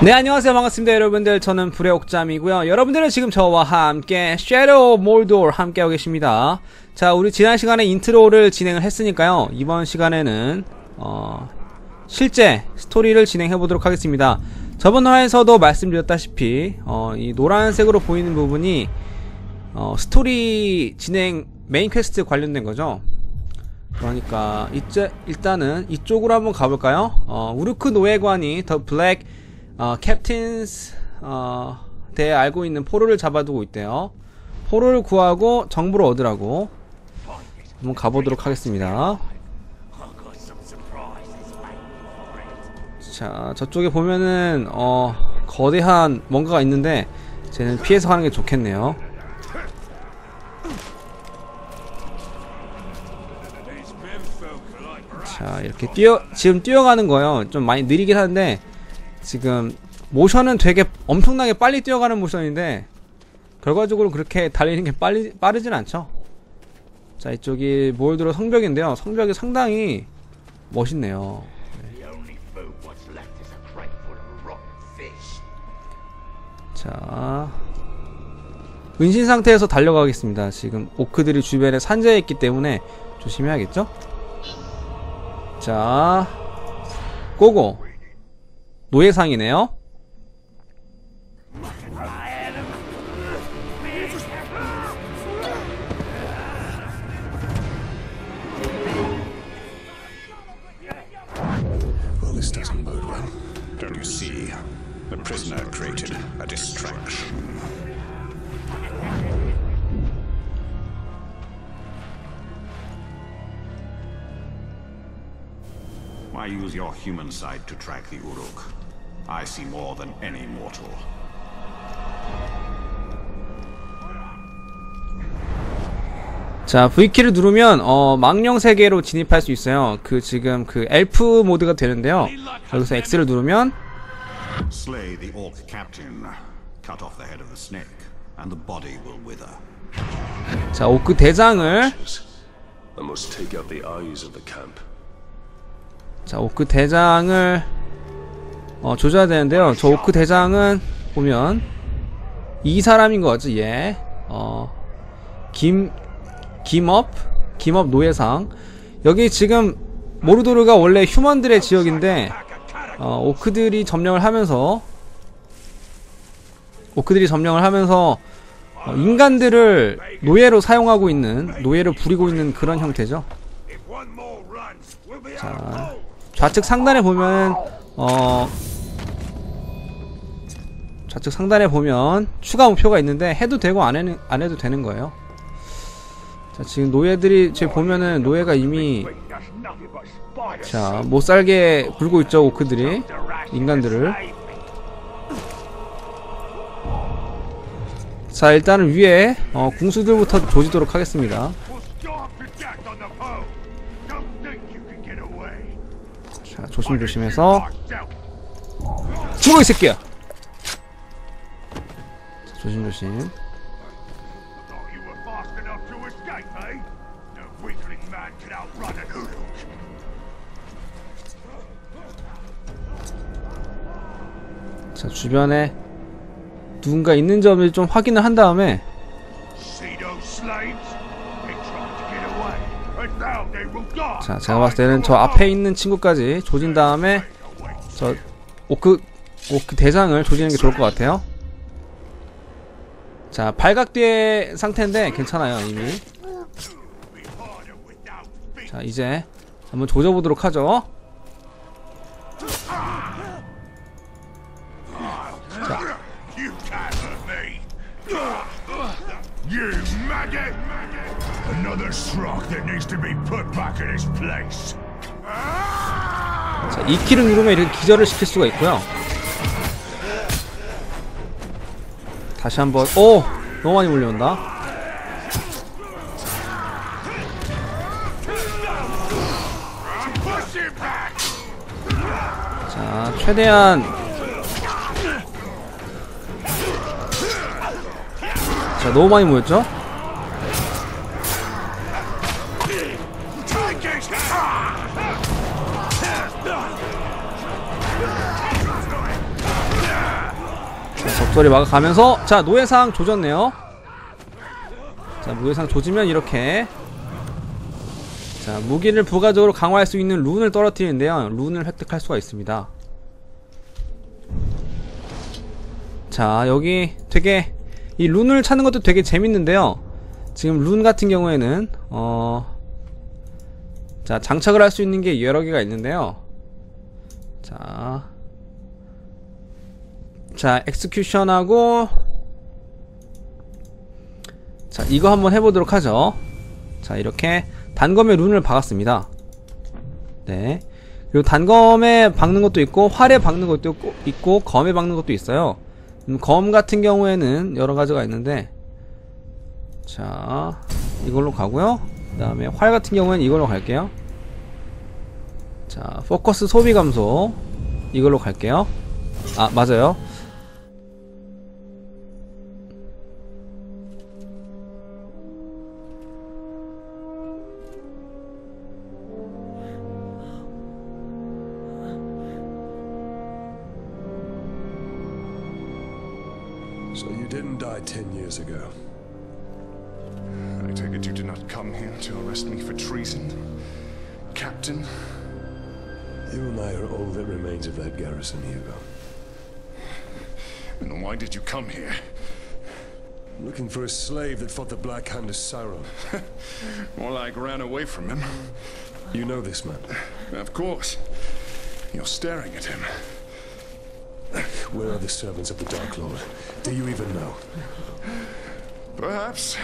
네 안녕하세요. 반갑습니다 여러분들. 저는 불의 옥잠이고요. 여러분들은 지금 저와 함께 섀도우 몰도를 함께하고 계십니다. 자 우리 지난 시간에 인트로를 진행을 했으니까요. 이번 시간에는 어 실제 스토리를 진행해 보도록 하겠습니다. 저번 화에서도 말씀드렸다시피 어, 이 노란색으로 보이는 부분이 어, 스토리 진행 메인 퀘스트 관련된 거죠? 그러니까 이제 일단은 이쪽으로 한번 가볼까요? 어, 우르크 노예관이 더 블랙 어, 캡틴스 어, 대에 알고 있는 포로를 잡아두고 있대요. 포로를 구하고 정보를 얻으라고 한번 가보도록 하겠습니다. 자, 저쪽에 보면은 어, 거대한 뭔가가 있는데 쟤는 피해서 가는 게 좋겠네요. 자, 이렇게 뛰어 지금 뛰어가는 거요. 좀 많이 느리긴 한데 지금 모션은 되게 엄청나게 빨리 뛰어가는 모션인데 결과적으로 그렇게 달리는 게 빨리 빠르진 않죠. 자 이쪽이 몰드로 성벽인데요. 성벽이 상당히 멋있네요. 자 은신 상태에서 달려가겠습니다. 지금 오크들이 주변에 산재해 있기 때문에 조심해야겠죠? 자 고고 노예상이네요. Use your human side to track the Uruk? I see more than any mortal. 자, V키를 누르면 어, 망령 세계로 진입할 수 있어요. 그 지금 그 엘프 모드가 되는데요. 여기서 X를 누르면 Slay the Orc captain. Cut off the head of the snake, and the body will wither. 자, 오크 대장을 I must take out the eyes of the camp. 자, 오크 대장을 어, 조져야 되는데요. 저 오크 대장은 보면 이 사람인 거지, 얘. 어, 김 김업 김업 노예상. 여기 지금 모르도르가 원래 휴먼들의 지역인데 어, 오크들이 점령을 하면서 오크들이 점령을 하면서 어, 인간들을 노예로 사용하고 있는 노예를 부리고 있는 그런 형태죠. 자, 좌측 상단에 보면 어 좌측 상단에 보면 추가 목표가 있는데 해도 되고 안, 해는, 안 해도 되는 거예요. 자, 지금 노예들이 지금 보면은 노예가 이미 자, 못 살게 굴고 있죠, 오크들이. 인간들을. 자, 일단은 위에 어, 궁수들부터 조지도록 하겠습니다. 조심조심해서 죽어 이 새끼야. 자, 조심조심. 자, 주변에 누군가 있는 점을 좀 확인을 한 다음에 자, 제가 봤을 때는 저 앞에 있는 친구까지 조진 다음에 저 오크 오크 대장을 조지는 게 좋을 것 같아요. 자, 발각대 상태인데 괜찮아요, 이미. 자, 이제 한번 조져보도록 하죠. You Another Shrock that needs to be put back in his place. 자, 2키를 누르면 이렇게 기절을 시킬 수가 있고요. 다시 한번 오! 너무 많이 몰려온다. 자, 최대한 자, 너무 많이 모였죠? 적절히 막아가면서 자 노예상 조졌네요. 자 노예상 조지면 이렇게. 자 무기를 부가적으로 강화할 수 있는 룬을 떨어뜨리는데요. 룬을 획득할 수가 있습니다. 자 여기 되게 이 룬을 찾는 것도 되게 재밌는데요. 지금 룬 같은 경우에는 어... 자 장착을 할 수 있는 게 여러 개가 있는데요 자 자, 엑스큐션하고 자, 이거 한번 해보도록 하죠. 자, 이렇게 단검에 룬을 박았습니다. 네. 그리고 단검에 박는 것도 있고 활에 박는 것도 있고, 있고 검에 박는 것도 있어요. 음, 검 같은 경우에는 여러 가지가 있는데 자, 이걸로 가고요. 그 다음에 활 같은 경우에는 이걸로 갈게요. 자, 포커스 소비 감소 이걸로 갈게요. 아, 맞아요. So you didn't die ten years ago. It you did not come here to arrest me for treason, Captain? You and I are all that remains of that garrison, Hugo. Then why did you come here? Looking for a slave that fought the Black Hand of Sauron. More like ran away from him. You know this man. Of course. You're staring at him. Where are the servants of the Dark Lord? Do you even know? Perhaps.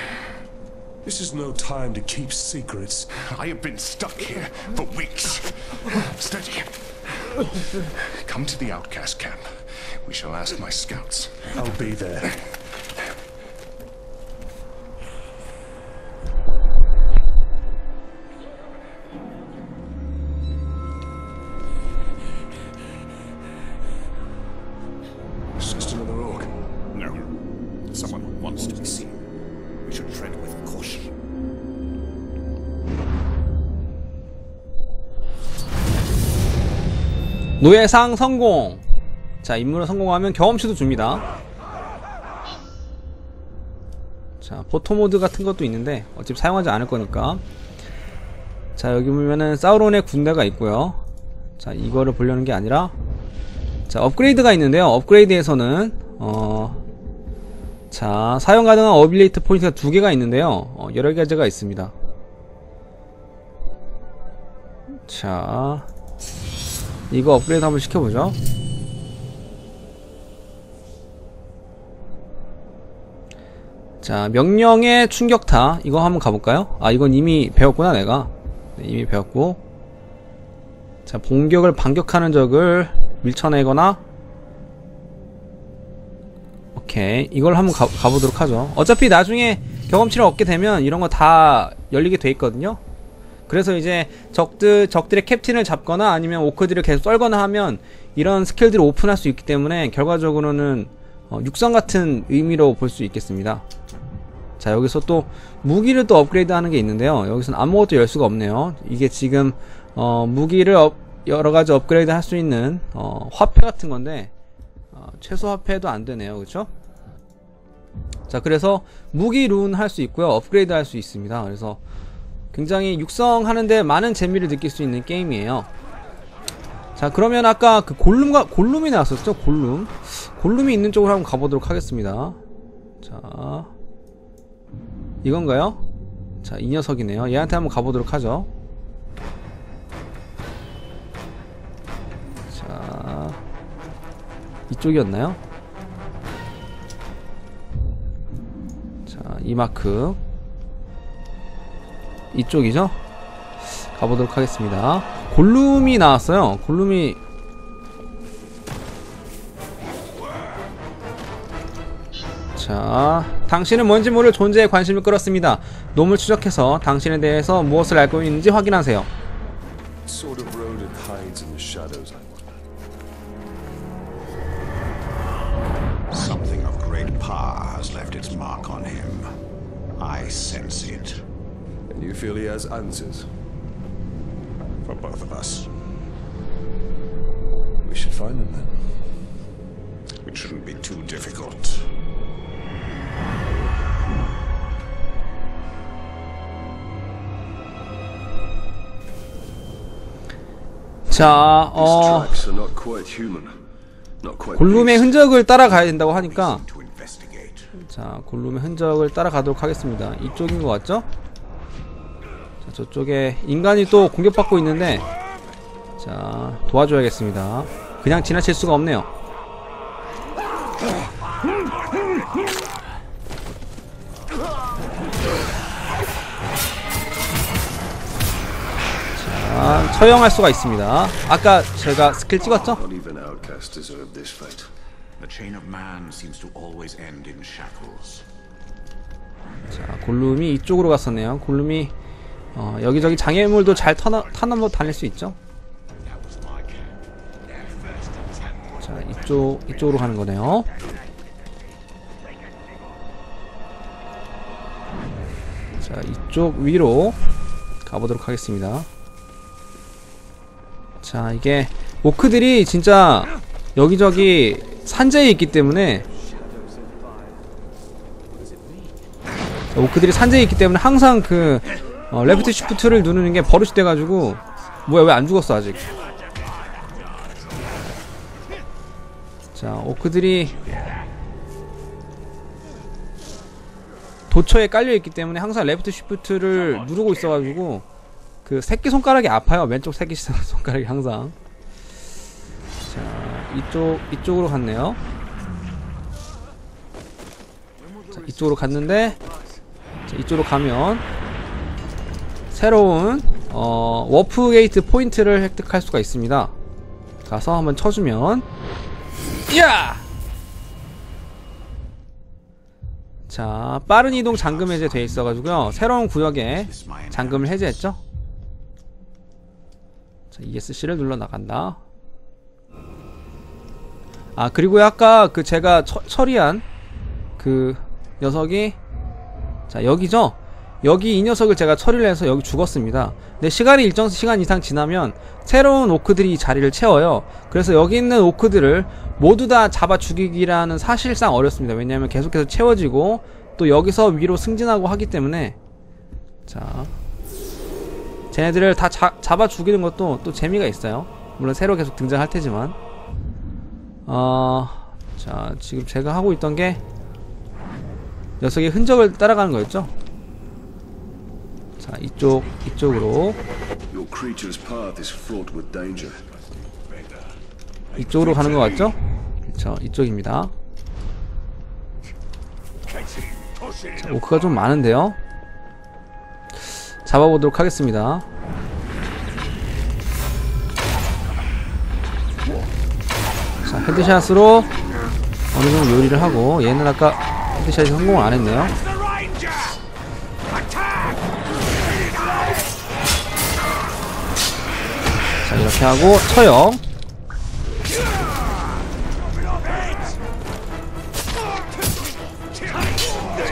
This is no time to keep secrets. I have been stuck here for weeks. Steady. Come to the outcast camp. We shall ask my scouts. I'll be there. It's just another orc. No. Someone wants to be seen. We should tread with caution. 노예상 성공. 자, 임무를 성공하면 경험치도 줍니다. 자, 포토 모드 같은 것도 있는데 어차피 사용하지 않을 거니까. 자, 여기 보면은 사우론의 군대가 있고요. 자, 이거를 보려는 게 아니라 자, 업그레이드가 있는데요. 업그레이드에서는 어 자, 사용 가능한 어빌리트 포인트가 두 개가 있는데요. 어, 여러 가지가 있습니다. 자, 이거 업그레이드 한번 시켜보죠. 자, 명령의 충격타. 이거 한번 가볼까요? 아, 이건 이미 배웠구나, 내가. 네, 이미 배웠고. 자, 공격을 반격하는 적을 밀쳐내거나. 오케이. 이걸 한번 가, 가보도록 하죠. 어차피 나중에 경험치를 얻게 되면 이런 거 다 열리게 돼 있거든요. 그래서 이제 적들 적들의 캡틴을 잡거나 아니면 오크들을 계속 썰거나 하면 이런 스킬들을 오픈할 수 있기 때문에 결과적으로는 어, 육성 같은 의미로 볼 수 있겠습니다. 자 여기서 또 무기를 또 업그레이드 하는 게 있는데요. 여기서는 아무것도 열 수가 없네요. 이게 지금 어, 무기를 업- 여러 가지 업그레이드 할 수 있는 어, 화폐 같은 건데 어, 최소 화폐도 안 되네요. 그렇죠? 자 그래서 무기 룬 할 수 있고요. 업그레이드 할 수 있습니다. 그래서 굉장히 육성하는데 많은 재미를 느낄 수 있는 게임이에요. 자 그러면 아까 그 골룸과 골룸이 나왔었죠 골룸 골룸이 있는 쪽으로 한번 가보도록 하겠습니다 자 이건가요? 자 이 녀석이네요 얘한테 한번 가보도록 하죠 자 이쪽이었나요? 이 마크 이쪽이죠? 가보도록 하겠습니다. 골룸이 나왔어요. 골룸이 자, 당신은 뭔지 모를 존재에 관심을 끌었습니다. 놈을 추적해서 당신에 대해서 무엇을 알고 있는지 확인하세요. Something of great power has left its mark on him. I sense it. And you feel he has answers? For both of us. We should find them then. We It shouldn't be too difficult. 자, These 어, tracks are not quite human. Not quite 골룸의 beast. 흔적을 따라가야 된다고 하니까 To investigate. 자, 골룸의 흔적을 따라가도록 하겠습니다. 이쪽인 것 같죠? 자, 저쪽에 인간이 또 공격받고 있는데 자, 도와줘야겠습니다. 그냥 지나칠 수가 없네요. 자, 처형할 수가 있습니다. 아까 제가 스킬 찍었죠? The chain of man seems to always end in shackles. 자, 골룸이 이쪽으로 갔었네요. 골룸이 어, 여기저기 장애물도 잘 터나, 타넘어 다닐 수 있죠. 자, 이쪽 이쪽으로 가는 거네요. 자, 이쪽 위로 가보도록 하겠습니다. 자, 이게 오크들이 진짜 여기저기 산재에 있기 때문에 자, 오크들이 산재에 있기 때문에 항상 그 어, 레프트 시프트를 누르는 게 버릇이 돼가지고 뭐야 왜 안 죽었어 아직? 자 오크들이 도처에 깔려있기 때문에 항상 레프트 시프트를 누르고 있어가지고 그 새끼손가락이 아파요. 왼쪽 새끼손가락이 항상. 자 이쪽 이쪽으로 갔네요 자, 이쪽으로 갔는데 자, 이쪽으로 가면 새로운 어, 워프 게이트 포인트를 획득할 수가 있습니다. 가서 한번 쳐주면 야! 자 빠른 이동 잠금 해제 돼 있어가지고요 새로운 구역에 잠금을 해제했죠. 자 ESC를 눌러 나간다. 아 그리고 아까 그 제가 처, 처리한 그 녀석이 자 여기죠? 여기 이 녀석을 제가 처리를 해서 여기 죽었습니다. 근데 시간이 일정 시간 이상 지나면 새로운 오크들이 이 자리를 채워요. 그래서 여기 있는 오크들을 모두 다 잡아 죽이기라는 사실상 어렵습니다. 왜냐하면 계속해서 채워지고 또 여기서 위로 승진하고 하기 때문에. 자 쟤네들을 다 자, 잡아 죽이는 것도 또 재미가 있어요. 물론 새로 계속 등장할 테지만 어... 자 지금 제가 하고 있던 게 녀석의 흔적을 따라가는 거였죠? 자, 이쪽, 이쪽으로. 이쪽으로 가는 것 같죠? 그쵸, 이쪽입니다. 자, 오크가 좀 많은데요? 잡아보도록 하겠습니다. 헤드샷으로 어느 정도 요리를 하고, 얘는 아까 헤드샷이 성공을 안 했네요. 자 이렇게 하고 처형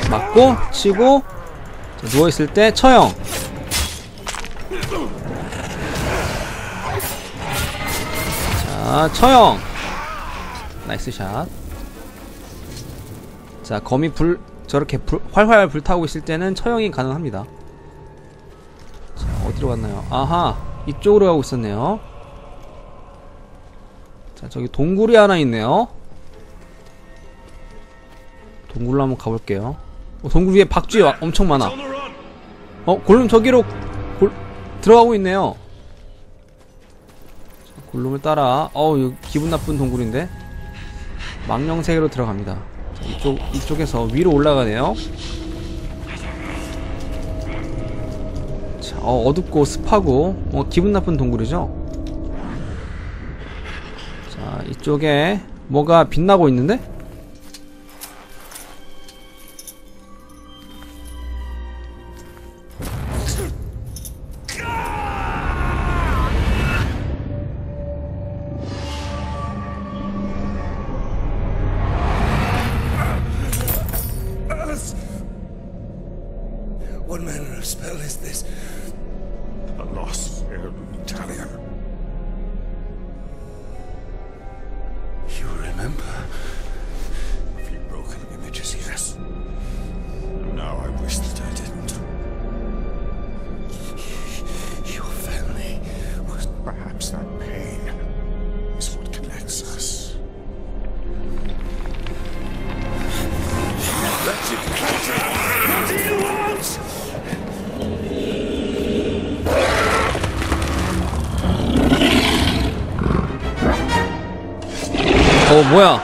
자, 맞고 치고 자, 누워 있을 때 처형. 자 처형 나이스 샷 자 거미 불 저렇게 불, 활활 불타고 있을 때는 처형이 가능합니다 자 어디로 갔나요 아하 이쪽으로 가고 있었네요. 자, 저기 동굴이 하나 있네요. 동굴로 한번 가볼게요. 어, 동굴 위에 박쥐 와- 엄청 많아. 어, 골룸 저기로 골, 들어가고 있네요. 자, 골룸을 따라, 어우, 기분 나쁜 동굴인데? 망령 세계로 들어갑니다. 자, 이쪽, 이쪽에서 위로 올라가네요. 자, 어, 어둡고 습하고 어, 기분 나쁜 동굴이죠. 자, 이쪽에 뭐가 빛나고 있는데? 뭐야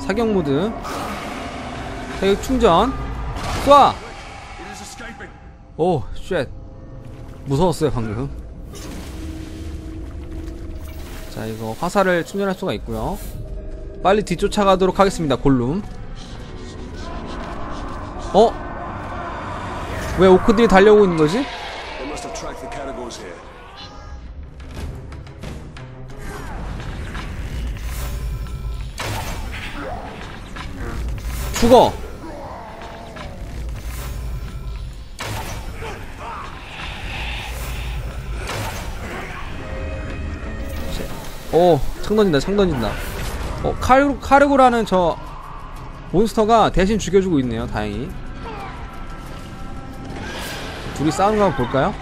사격 모드 사격 충전 쏴! 오, 쉣. 무서웠어요, 방금. 자, 이거 화살을 충전할 수가 있고요. 빨리 뒤쫓아가도록 하겠습니다, 골룸. 어? 왜 오크들이 달려오고 있는 거지? 죽어! 오, 창 던진다, 창 던진다. 어, 카르, 카르고라는 저 몬스터가 대신 죽여주고 있네요, 다행히. 둘이 싸우는 거 한번 볼까요?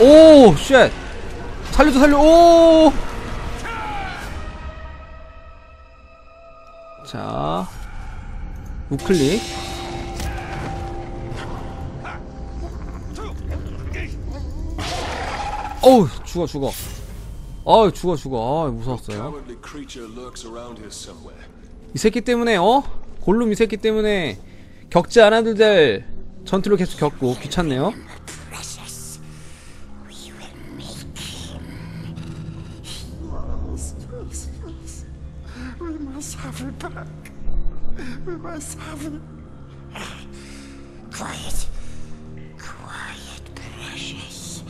오, 쉣! 살려줘, 살려, 오! 자, 우클릭. 어우, 죽어, 죽어. 어우, 죽어, 죽어. 어우, 무서웠어요. 이 새끼 때문에, 어? 골룸 이 새끼 때문에 겪지 않아도 될 전투를 계속 겪고 귀찮네요. Must have it back. We must have it. Quiet. Quiet, precious.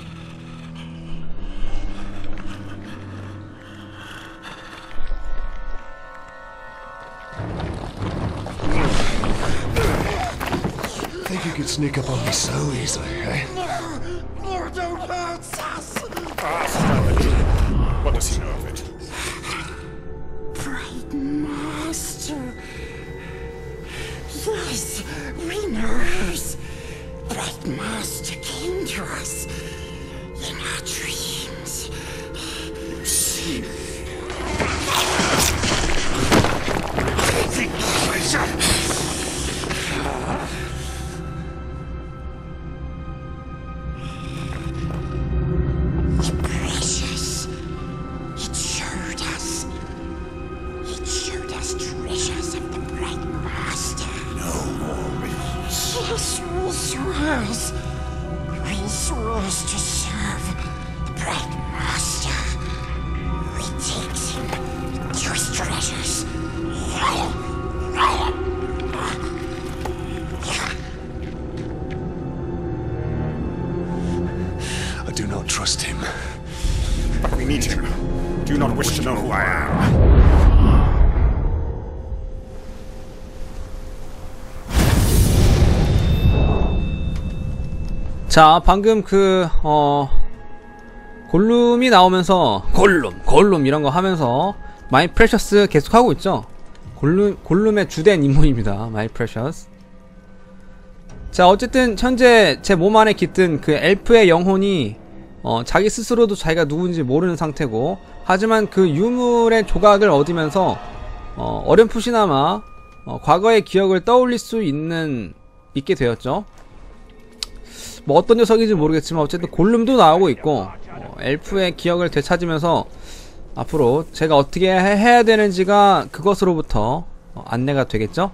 Think you could sneak up on me so easily, eh? No, don't hurt us. What does he know Master came to us in our dreams. 자, 방금 그, 어, 골룸이 나오면서, 골룸, 골룸 이런 거 하면서, 마이 프레셔스 계속 하고 있죠? 골룸, 골룸의 주된 임무입니다. 마이 프레셔스. 자, 어쨌든, 현재 제 몸 안에 깃든 그 엘프의 영혼이, 어, 자기 스스로도 자기가 누군지 모르는 상태고, 하지만 그 유물의 조각을 얻으면서, 어, 어렴풋이나마, 어, 과거의 기억을 떠올릴 수 있는, 있게 되었죠. 뭐 어떤 녀석인지 모르겠지만 어쨌든 골룸도 나오고 있고 어, 엘프의 기억을 되찾으면서 앞으로 제가 어떻게 해, 해야 되는지가 그것으로부터 어, 안내가 되겠죠?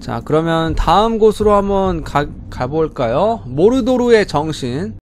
자 그러면 다음 곳으로 한번 가, 가볼까요? 모르도르의 정신